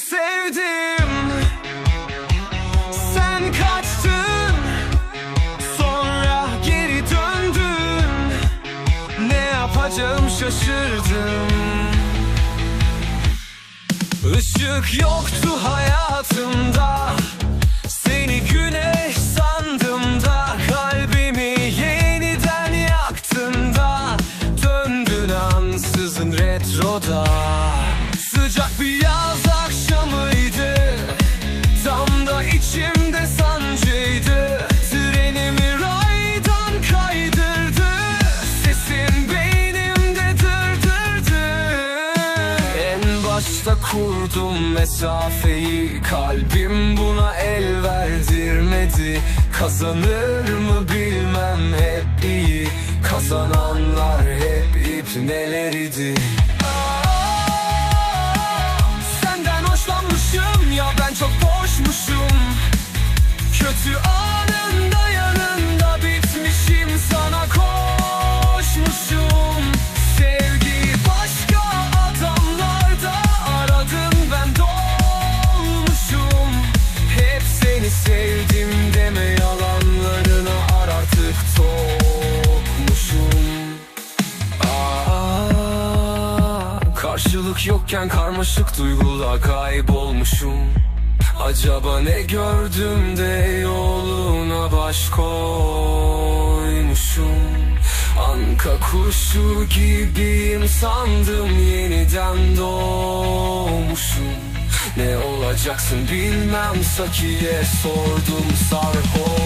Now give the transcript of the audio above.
sevdim. Sen kaçtın Sonra geri döndün. Ne yapacağım şaşırdım. Işık yoktu hayatımda. Seni güneş sandım da. Kalbimi yeniden yaktın da. Döndün ansızın retroda içimde sancıydı. Trenimi raydan kaydırdı. Sesin beynimde dırdırdı. En başta kurdum mesafeyi. Kalbim buna el verdirmedi. Kazanır mı bilmem Karşılık yokken karmaşık duygular kaybolmuşum. Acaba ne gördüm de yoluna baş koymuşum? Anka kuşu gibiyim sandım yeniden doğmuşum. Ne olacaksın bilmem Sakiye sordum sarhoş